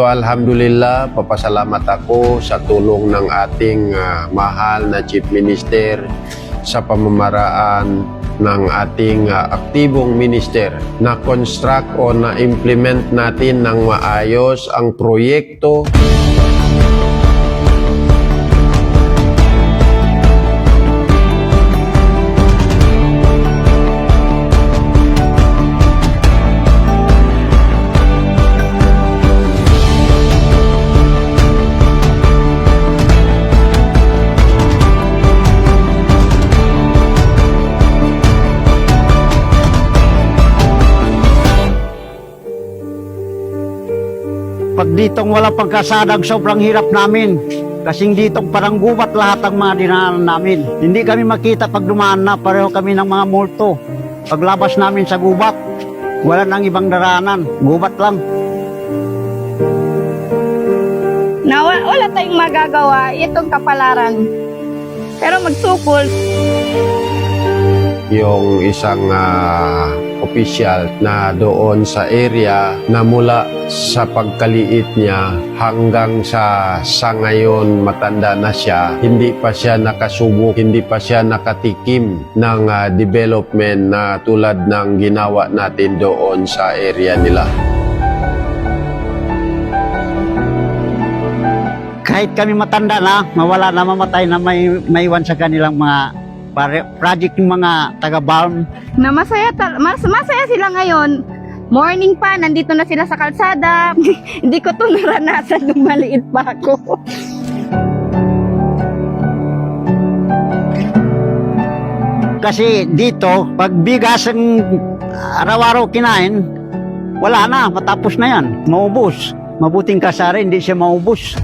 So, Alhamdulillah, papasalamat ako sa tulong ng ating ah, mahal na Chief Minister sa pamamaraan ng ating ah, aktibong minister na construct o na implement natin ng maayos ang proyekto Pag ditong wala pagkasadang sobrang hirap namin. Kasing ditong parang gubat lahat ang mga dinaanan namin. Hindi kami makita pag dumaan na, pareho kami ng mga multo. Paglabas namin sa gubat, wala nang ibang daraanan, gubat lang. na wa- wala tayong magagawa itong kapalaran. Pero magsukol, yung isang ah, opisyal na doon sa area na mula sa pagkaliit niya hanggang sa sa ngayon matanda na siya, hindi pa siya nakasubok, hindi pa siya nakatikim ng ah, development na tulad ng ginawa natin doon sa area nila. Kahit kami matanda na, mawala na mamatay na may maiwan sa kanilang mga pare- project yung mga taga-balm. na masaya, mas, masaya sila ngayon. Morning pa, nandito na sila sa kalsada. Hindi ko to naranasan nung maliit pa ako. Kasi dito, pag bigas ang araw-araw kinain, wala na, matapos na yan, maubos. Mabuting kasari, hindi siya maubos.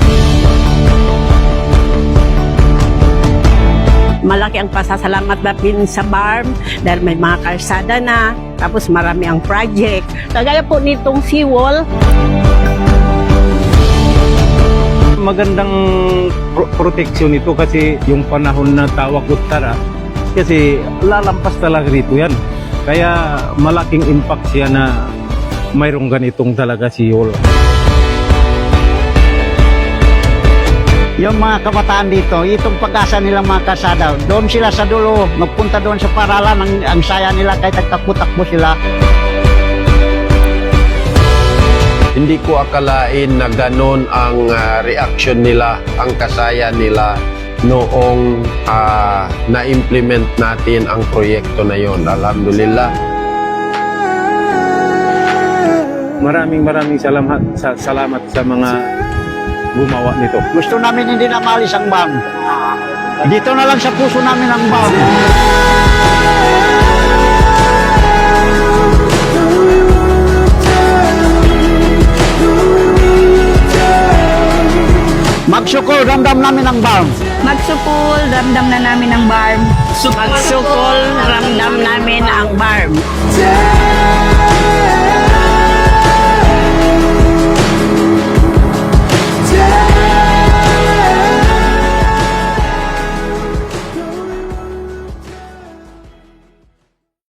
Malaki ang pasasalamat natin sa BARM dahil may mga kalsada na, tapos marami ang project. Kagaya po nitong seawall, magandang pro- proteksyon ito kasi yung panahon na tawag uttara kasi lalampas talaga rito yan. Kaya malaking impact siya na mayroong ganitong talaga si Yung mga kabataan dito, itong pag-asa nilang mga kasada, doon sila sa dulo, magpunta doon sa paralan, ang, ang saya nila kahit nagtakbo-takbo sila. Hindi ko akalain na ganon ang ah, reaction nila, ang kasaya nila noong ah, na-implement natin ang proyekto na yon. Alhamdulillah. Maraming maraming salamat sa, salamat sa mga gumawa nito. Gusto namin hindi na maalis ang BAM. Dito na lang sa puso namin ang BAM. Magsukol, ramdam namin ang BAM. Magsukol, ramdam na namin ang barm. magsukol, ramdam namin ang BARM.